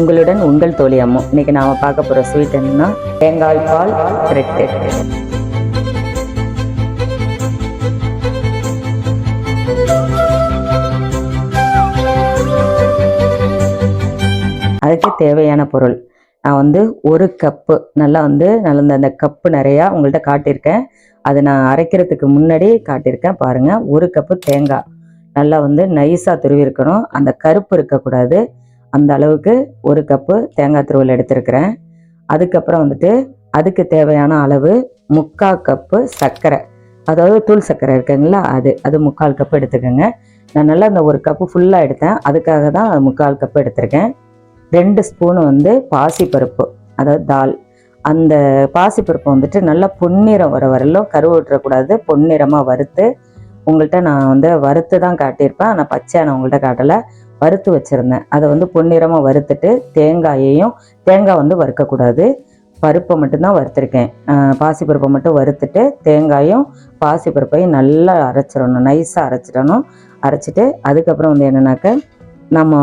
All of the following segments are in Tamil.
உங்களுடன் உங்கள் தோழி அம்மு. இன்னைக்கு நாம பார்க்க போற ஸ்வீட் என்னன்னா தேங்காய் பால் ரெட்டு அதுக்கு தேவையான பொருள். நான் வந்து ஒரு கப்பு நல்லா வந்து நல்ல அந்த கப்பு நிறையா உங்கள்கிட்ட காட்டியிருக்கேன். அதை நான் அரைக்கிறதுக்கு முன்னாடி காட்டியிருக்கேன். பாருங்கள் ஒரு கப்பு தேங்காய். நல்லா வந்து நைஸாக துருவி இருக்கணும். அந்த கருப்பு இருக்கக்கூடாது. அந்த அளவுக்கு ஒரு கப்பு தேங்காய் துருவல் எடுத்திருக்கிறேன். அதுக்கப்புறம் வந்துட்டு அதுக்கு தேவையான அளவு முக்கால் கப்பு சர்க்கரை. அதாவது தூள் சர்க்கரை இருக்குங்களா? அது அது முக்கால் கப்பு எடுத்துக்கோங்க. நான் நல்லா அந்த ஒரு கப்பு ஃபுல்லாக எடுத்தேன். அதுக்காக தான் முக்கால் கப்பு எடுத்திருக்கேன். ரெண்டு ஸ்பூன் வந்து பாசிப்பருப்பு அதாவது தால் அந்த பாசிப்பருப்பு வந்துட்டு நல்லா பொன்னிறம் வர வரலும் கருவு விட்டுறக்கூடாது பொன்னிறமாக வறுத்து உங்கள்கிட்ட நான் வந்து வறுத்து தான் காட்டியிருப்பேன். ஆனால் பச்சை நான் உங்கள்கிட்ட காட்டலை. வறுத்து வச்சுருந்தேன். அதை வந்து பொன்னிறமாக வறுத்துட்டு தேங்காயையும் தேங்காய் வந்து வறுக்கக்கூடாது. பருப்பை மட்டும்தான் வறுத்துருக்கேன். பாசிப்பருப்பை மட்டும் வறுத்துட்டு தேங்காயும் பாசிப்பருப்பையும் நல்லா அரைச்சிடணும். நைஸாக அரைச்சிடணும். அரைச்சிட்டு அதுக்கப்புறம் வந்து என்னன்னாக்க நம்ம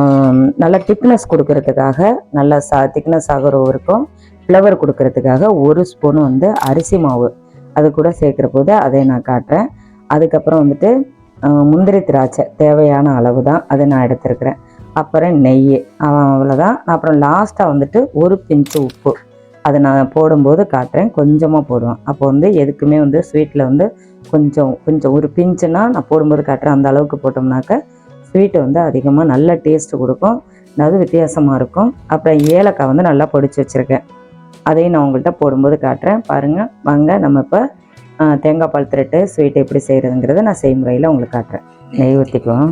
நல்லா திக்னஸ் கொடுக்கறதுக்காக நல்லா சா திக்னஸ் ஆகிற ஃப்ளவர் கொடுக்கறதுக்காக ஒரு ஸ்பூன் வந்து அரிசி மாவு. அது கூட சேர்க்குற போது அதை நான் காட்டுறேன். அதுக்கப்புறம் வந்துட்டு முந்திரி திராட்சை தேவையான அளவு தான் அதை நான் எடுத்திருக்கிறேன். அப்புறம் நெய் அவன் அவ்வளோதான் அப்புறம் லாஸ்ட்டாக வந்துட்டு ஒரு பிஞ்சு உப்பு. அதை நான் போடும்போது காட்டுறேன். கொஞ்சமாக போடுவேன். அப்போ வந்து எதுக்குமே வந்து ஸ்வீட்டில் வந்து கொஞ்சம் கொஞ்சம் ஒரு பிஞ்சுனா நான் போடும்போது காட்டுறேன். அந்த அளவுக்கு போட்டோம்னாக்க ஸ்வீட்டு வந்து அதிகமாக நல்ல டேஸ்ட்டு கொடுக்கும். அதாவது வித்தியாசமாக இருக்கும். அப்புறம் ஏலக்காய் வந்து நல்லா பொடிச்சு வச்சுருக்கேன். அதையும் நான் உங்கள்கிட்ட போடும்போது காட்டுறேன். பாருங்கள் வாங்க நம்ம இப்போ தேங்காய் பால் திரட்டு ஸ்வீட் எப்படி செய்கிறதுங்கிறத நான் செய்முறையில் உங்களுக்கு காட்டுறேன். நெய் ஊற்றிக்குவோம்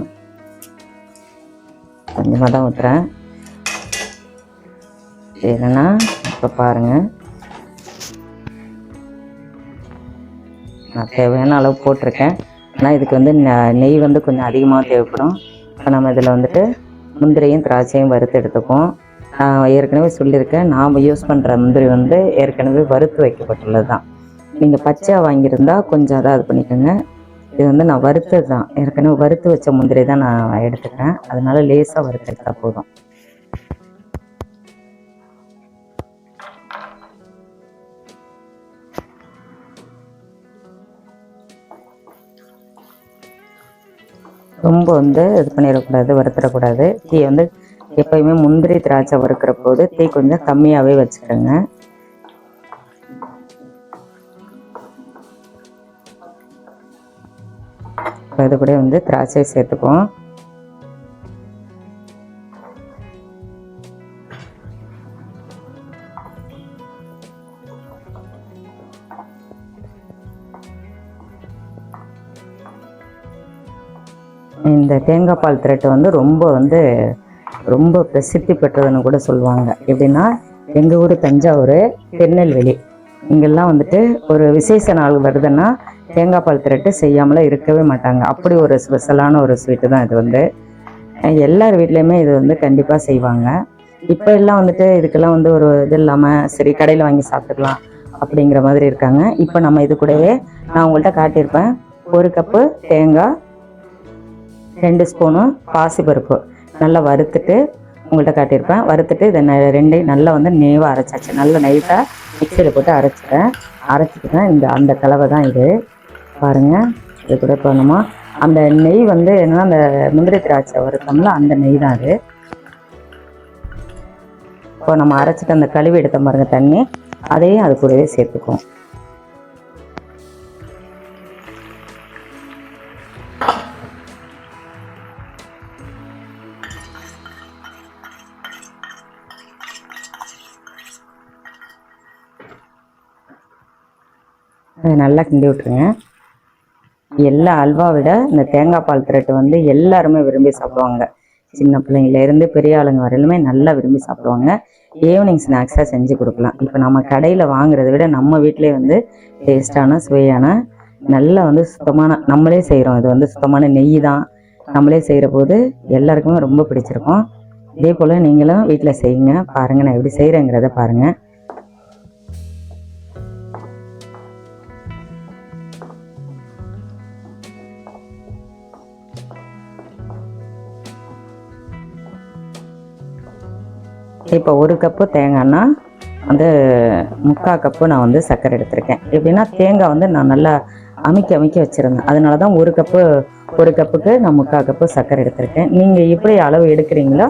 கொஞ்சமாக தான் ஊற்றுறேன் என்னன்னா இப்போ பாருங்கள் நான் தேவையான அளவு போட்டிருக்கேன். ஆனால் இதுக்கு வந்து நெய் வந்து கொஞ்சம் அதிகமாக தேவைப்படும். இப்போ நம்ம இதில் வந்துட்டு முந்திரையும் திராட்சையும் வறுத்து எடுத்துக்குவோம். நான் ஏற்கனவே சொல்லியிருக்கேன். நாம் யூஸ் பண்ணுற முந்திரி வந்து ஏற்கனவே வறுத்து வைக்கப்பட்டுள்ளது தான் நீங்கள் பச்சையாக வாங்கியிருந்தா கொஞ்சம் அதை இது பண்ணிக்கோங்க. இது வந்து நான் வறுத்தது தான். ஏற்கனவே வறுத்து வச்ச முந்திரி தான் நான் எடுத்துக்கிறேன். அதனால லேசாக வறுத்தெடுத்தா போதும். ரொம்ப வந்து இது பண்ணிடக்கூடாது வறுத்துடக்கூடாது. தீ வந்து எப்பயுமே முந்திரி திராட்சை வறுக்கிற போது தீ கொஞ்சம் கம்மியாகவே வச்சுக்கோங்க. இப்ப இது கூட வந்து திராட்சை சேர்த்துக்குவோம். இந்த தேங்காய் பால் திரட்டு வந்து ரொம்ப வந்து ரொம்ப பிரசித்தி பெற்றதுன்னு கூட சொல்லுவாங்க. எப்படின்னா எங்கள் ஊர் தஞ்சாவூர் திருநெல்வேலி. இங்கெல்லாம் வந்துட்டு ஒரு விசேஷ நாள் வருதுன்னா தேங்காய் பால் திரட்டு செய்யாமலாம் இருக்கவே மாட்டாங்க. அப்படி ஒரு ஸ்பெஷலான ஒரு ஸ்வீட்டு தான் இது வந்து. எல்லார் வீட்லேயுமே இது வந்து கண்டிப்பாக செய்வாங்க. இப்போ எல்லாம் வந்துட்டு இதுக்கெல்லாம் வந்து ஒரு இது இல்லாமல் சரி கடையில் வாங்கி சாப்பிட்டுக்கலாம் அப்படிங்கிற மாதிரி இருக்காங்க. இப்போ நம்ம இது கூடவே நான் உங்கள்கிட்ட காட்டியிருப்பேன். ஒரு கப்பு தேங்காய் ரெண்டு ஸ்பூனு பாசிப்பருப்பு. நல்லா வறுத்துட்டு உங்கள்கிட்ட காட்டியிருப்பேன். வறுத்துட்டு இதை ந- ரெண்டையும் நல்லா வந்து நெய்வாக அரைச்சாச்சு. நல்லா நைட்டாக மிக்சியில் போட்டு அரைச்சிட்டேன். அரைச்சிக்கிட்டேன் இந்த அந்த கலவை தான் இது. பாருங்கள் இது கூட பண்ணணுமா அந்த நெய் வந்து என்னென்னா அந்த முந்திரி திராட்சை வருத்தம்ல அந்த நெய் தான் அது இப்போ நம்ம அரைச்சிட்டு அந்த கழுவி எடுத்த பாருங்கள் தண்ணி. அதையும் அது கூடவே சேர்த்துக்குவோம். அதை நல்லா கிண்டி விட்டுருங்க. எல்லா அல்வா விட இந்த தேங்காய் பால் திரட்டு வந்து எல்லாருமே விரும்பி சாப்பிடுவாங்க. சின்ன பிள்ளைங்கள இருந்து பெரிய ஆளுங்க வரையிலுமே நல்லா விரும்பி சாப்பிடுவாங்க. ஈவினிங் ஸ்நாக்ஸாக செஞ்சு கொடுக்கலாம். இப்போ நம்ம கடையில் வாங்குறத விட நம்ம வீட்டிலே வந்து டேஸ்டான சுவையான நல்லா வந்து சுத்தமான நம்மளே செய்கிறோம் இது வந்து சுத்தமான நெய் தான். நம்மளே செய்கிற போது எல்லாருக்குமே ரொம்ப பிடிச்சிருக்கும். இதே போல் நீங்களும் வீட்டில் செய்யுங்க. பாருங்கள் நான் எப்படி செய்கிறேங்கிறத பாருங்கள் இப்போ ஒரு கப்பு தேங்காய்னா வந்து முக்கால் கப்பு நான் வந்து சர்க்கரை எடுத்திருக்கேன். எப்படின்னா தேங்காய் வந்து நான் நல்லா அமைக்க அமைக்க வச்சுருந்தேன். அதனால தான் ஒரு கப்பு ஒரு கப்புக்கு நான் முக்கால் கப்பு சர்க்கரை எடுத்திருக்கேன். நீங்கள் எப்படி அளவு எடுக்கிறீங்களோ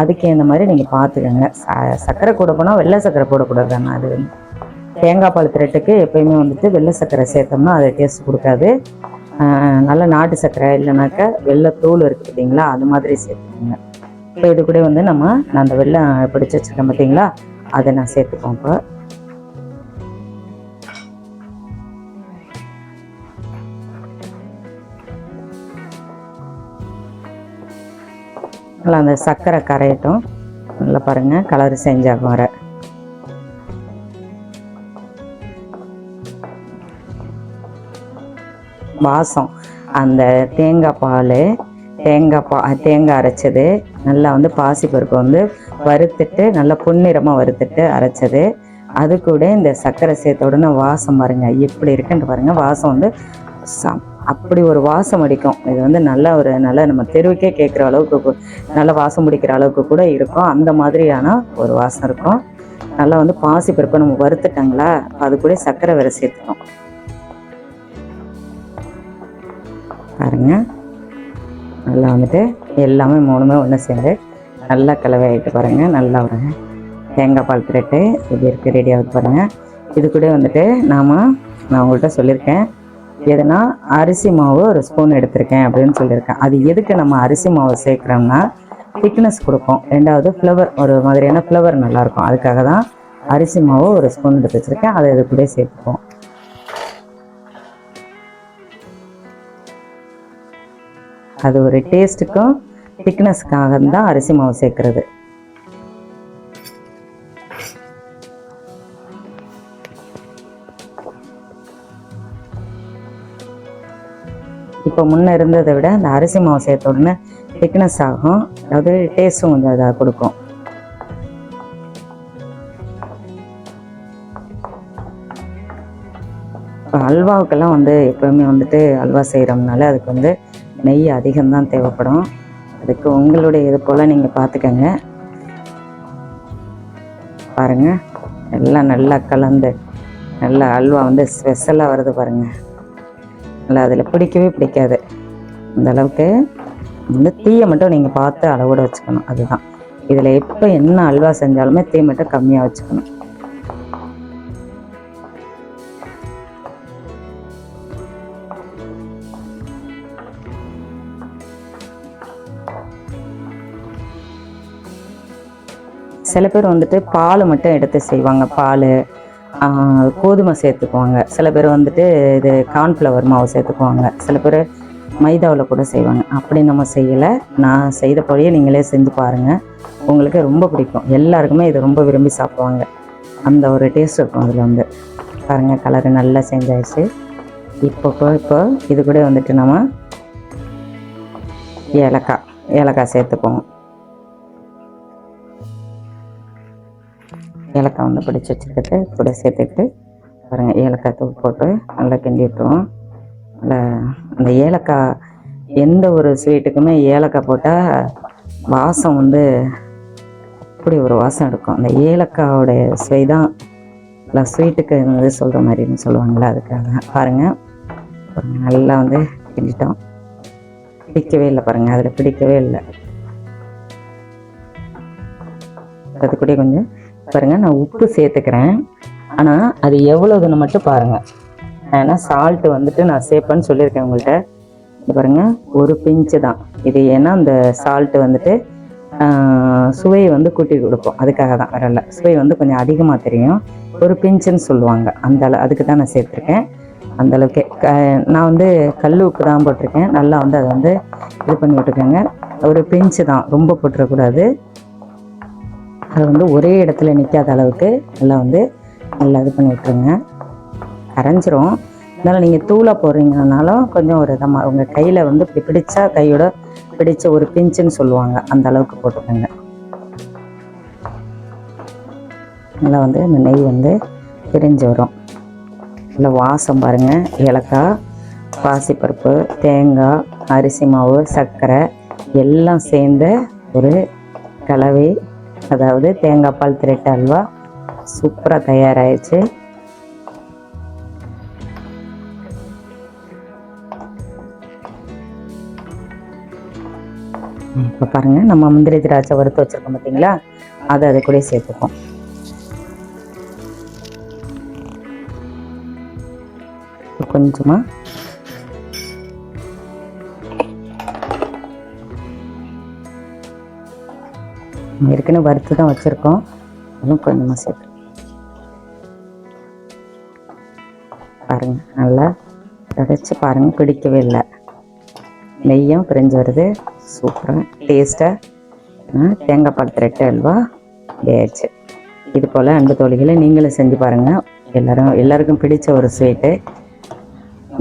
அதுக்கேற்ற மாதிரி நீங்கள் பார்த்துக்கோங்க. ச சர்க்கரை கூட போனால் வெள்ளை சர்க்கரை போடக்கூடாது தானே அது? தேங்காய் பால் திரட்டுக்கு எப்பயுமே வந்துட்டு வெள்ளை சர்க்கரை சேர்த்தோம்னா அது டேஸ்ட் கொடுக்காது. நல்ல நாட்டு சர்க்கரை இல்லைனாக்கா வெள்ளை தூள் இருக்குது பார்த்தீங்களா அது மாதிரி சேர்த்துக்கோங்க. இப்போ இது கூட வந்து நம்ம நான் அந்த வெள்ளம் பிடிச்சி வச்சுருக்கேன் பார்த்தீங்களா அதை நான் சேர்த்துப்போம் இப்போ. நல்லா அந்த சர்க்கரை கரையட்டும். நல்லா பாருங்கள் கலர் செஞ்சாகும் வர. வாசம். அந்த தேங்காய் பால் தேங்காய் பா தேங்காய் அரைச்சது. நல்லா வந்து பாசிப்பருப்பு வந்து வறுத்துட்டு நல்லா பொன்னிறமாக வறுத்துட்டு அரைச்சது. அது கூட இந்த சர்க்கரை சேர்த்த உடனே வாசம் பாருங்க எப்படி இருக்குன்ட்டு பாருங்கள் வாசம் வந்து சம் அப்படி ஒரு வாசம் அடிக்கும். இது வந்து நல்ல ஒரு நல்ல நம்ம தெருவுக்கே கேட்குற அளவுக்கு நல்ல வாசம் பிடிக்கிற அளவுக்கு கூட இருக்கும். அந்த மாதிரியான ஒரு வாசம் இருக்கும். நல்லா வந்து பாசி பருப்பை நம்ம வறுத்துட்டாங்களா? அது கூட சர்க்கரை வேற சேர்த்துக்கணும் பாருங்கள் நல்லா வந்துட்டு எல்லாமே மூணுமே ஒன்று சேர்ந்து நல்லா கலவை ஆகிட்டு நல்லா வருங்க தேங்காய் பால் திரட்டு இது இருக்குது ரெடி ஆகுது பாருங்கள் இது கூட வந்துட்டு நாம நான் உங்கள்கிட்ட சொல்லியிருக்கேன் எதுனா அரிசி மாவு ஒரு ஸ்பூன் எடுத்திருக்கேன் அப்படின்னு சொல்லியிருக்கேன் அது எதுக்கு நம்ம அரிசி மாவு சேர்க்குறோம்னா திக்னஸ் கொடுக்கும். ரெண்டாவது ஃப்ளவர் ஒரு மாதிரியான ஃப்ளவர் நல்லாயிருக்கும் அதுக்காக தான் அரிசி மாவு ஒரு ஸ்பூன் எடுத்து வச்சுருக்கேன். அதை இது கூட சேர்த்துப்போம். அது ஒரு டேஸ்ட்டுக்கும் திக்னஸ்க்காக தான் அரிசி மாவு சேர்க்குறது. இப்போ முன்ன இருந்ததை விட அந்த அரிசி மாவு சேர்த்த உடனே திக்னஸ் ஆகும். அதாவது டேஸ்ட்டும் கொஞ்சம் இதாக கொடுக்கும். இப்போ அல்வாவுக்கெல்லாம் வந்து எப்போவுமே வந்துட்டு அல்வா செய்கிறோம்னால அதுக்கு வந்து நெய் அதிகம்தான் தேவைப்படும். அதுக்கு உங்களுடைய இது போல் நீங்கள் பார்த்துக்கங்க பாருங்க எல்லாம் நல்லா கலந்து நல்லா அல்வா வந்து ஸ்பெஷலாக வருது பாருங்கள் நல்லா அதில் பிடிக்கவே பிடிக்காது. அந்த அளவுக்கு வந்து தீயை மட்டும் நீங்கள் பார்த்து அளவோடு வச்சுக்கணும். அதுதான். இதில் எப்போ என்ன அல்வா செஞ்சாலுமே தீ மட்டும் கம்மியாக வச்சுக்கணும். சில பேர் வந்துட்டு பால் மட்டும் எடுத்து செய்வாங்க பால் கோதுமை சேர்த்துக்குவாங்க. சில பேர் வந்துட்டு இது கார்ன்ஃப்ளவர் மாவு சேர்த்துக்குவாங்க. சில பேர் மைதாவில் கூட செய்வாங்க. அப்படி நம்ம செய்யலை. நான் செய்த போலயே நீங்களே செஞ்சு பாருங்கள் உங்களுக்கு ரொம்ப பிடிக்கும். எல்லாருக்குமே இது ரொம்ப விரும்பி சாப்பிடுவாங்க. அந்த ஒரு டேஸ்ட் இருக்கும் அதில் வந்து. பாருங்கள் கலரு நல்லா செஞ்சாயிடுச்சு இப்போ- இப்போ இது கூட வந்துட்டு நம்ம ஏலக்காய் ஏலக்காய் சேர்த்துப்போம் ஏலக்காய் வந்து பிடிச்சி வச்சுருக்கிறது. கூட சேர்த்துக்கிட்டு பாருங்கள் ஏலக்காய் தூள் போட்டு நல்லா கிண்டி விட்டுருவோம். நல்லா அந்த ஏலக்காய் எந்த ஒரு ஸ்வீட்டுக்குமே ஏலக்காய் போட்டால் வாசம் வந்து அப்படி ஒரு வாசம் எடுக்கும். அந்த ஏலக்காயோடைய சுவை தான் நல்லா ஸ்வீட்டுக்கு வந்து சொல்கிற மாதிரின்னு சொல்லுவாங்களா அதுக்காக. பாருங்கள் நல்லா வந்து கிண்டிட்டோம். பிடிக்கவே இல்லை பாருங்கள் அதில் பிடிக்கவே இல்லை. அது கூட கொஞ்சம் பாருங்க நான் உப்பு சேர்த்துக்கிறேன். ஆனால் அது எவ்வளோதுன்னு மட்டும் பாருங்கள் ஏன்னா சால்ட்டு வந்துட்டு நான் சேர்ப்பேன்னு சொல்லியிருக்கேன் உங்கள்கிட்ட இது பாருங்க ஒரு பிஞ்சு தான். இது ஏன்னா அந்த சால்ட்டு வந்துட்டு சுவையை வந்து கூட்டி கொடுப்போம் அதுக்காக தான் வரல சுவை வந்து கொஞ்சம் அதிகமாக தெரியும். ஒரு பிஞ்சுன்னு சொல்லுவாங்க. அந்த அளவு அதுக்கு தான் நான் சேர்த்துருக்கேன். அந்த அளவுக்கு. க நான் வந்து கல் உப்பு தான் போட்டிருக்கேன். நல்லா வந்து அதை வந்து இது பண்ணி விட்டுருக்கேங்க ஒரு பிஞ்சு தான் ரொம்ப போட்டுறக்கூடாது. அது வந்து ஒரே இடத்துல நிற்காத அளவுக்கு நல்லா வந்து நல்லா இது பண்ணி விட்டுருங்க. கரைஞ்சிரும் அதனால் நீங்கள் தூளாக போடுறீங்கனாலும் கொஞ்சம் ஒரு இதமாக உங்கள் கையில் வந்து இப்படி பிடிச்சா கையோட பிடிச்ச ஒரு பிஞ்சுன்னு சொல்லுவாங்க. அந்த அளவுக்கு போட்டுக்கோங்க. நல்லா வந்து இந்த நெய் வந்து பிரிஞ்சு வரும். நல்லா வாசம் பாருங்கள் ஏலக்காய் பாசிப்பருப்பு தேங்காய் அரிசி மாவு சர்க்கரை எல்லாம் சேர்ந்த ஒரு கலவை. அதாவது தேங்காய் பால் திரட்டு அல்வா. சூப்பராக தயாராகிடுச்சு இப்போ பாருங்கள் நம்ம முந்திரி திராட்சை வறுத்து வச்சுருக்கோம் பார்த்தீங்களா அதை அது கூட சேர்த்துப்போம். கொஞ்சமாக ஏற்கனவே வறுத்து தான் வச்சுருக்கோம். இன்னும் கொஞ்சமாக சேர்த்து. பாருங்கள் நல்லா உடச்சி பாருங்கள் பிடிக்கவே இல்லை. நெய்யும் பிரிஞ்சு வருது. சூப்பராக டேஸ்ட்டாக தேங்காய் பால் திரட்டு அல்வா. டேச்சு இது போல் அன்பு தோழிகளை நீங்களும் செஞ்சு பாருங்கள் எல்லோரும் எல்லாருக்கும் பிடிச்ச ஒரு ஸ்வீட்டு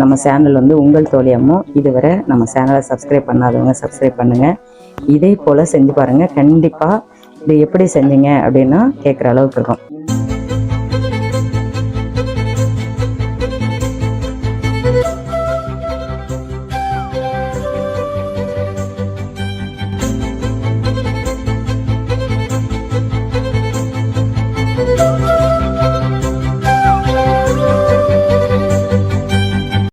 நம்ம சேனல் வந்து உங்கள் தோழியம்மோ இதுவரை நம்ம சேனலை சப்ஸ்கிரைப் பண்ணாதவங்க சப்ஸ்கிரைப் பண்ணுங்கள் இதே போல் செஞ்சு பாருங்கள் கண்டிப்பாக இது எப்படி செஞ்சீங்க அப்படின்னா கேட்குற அளவுக்கு இருக்கும்.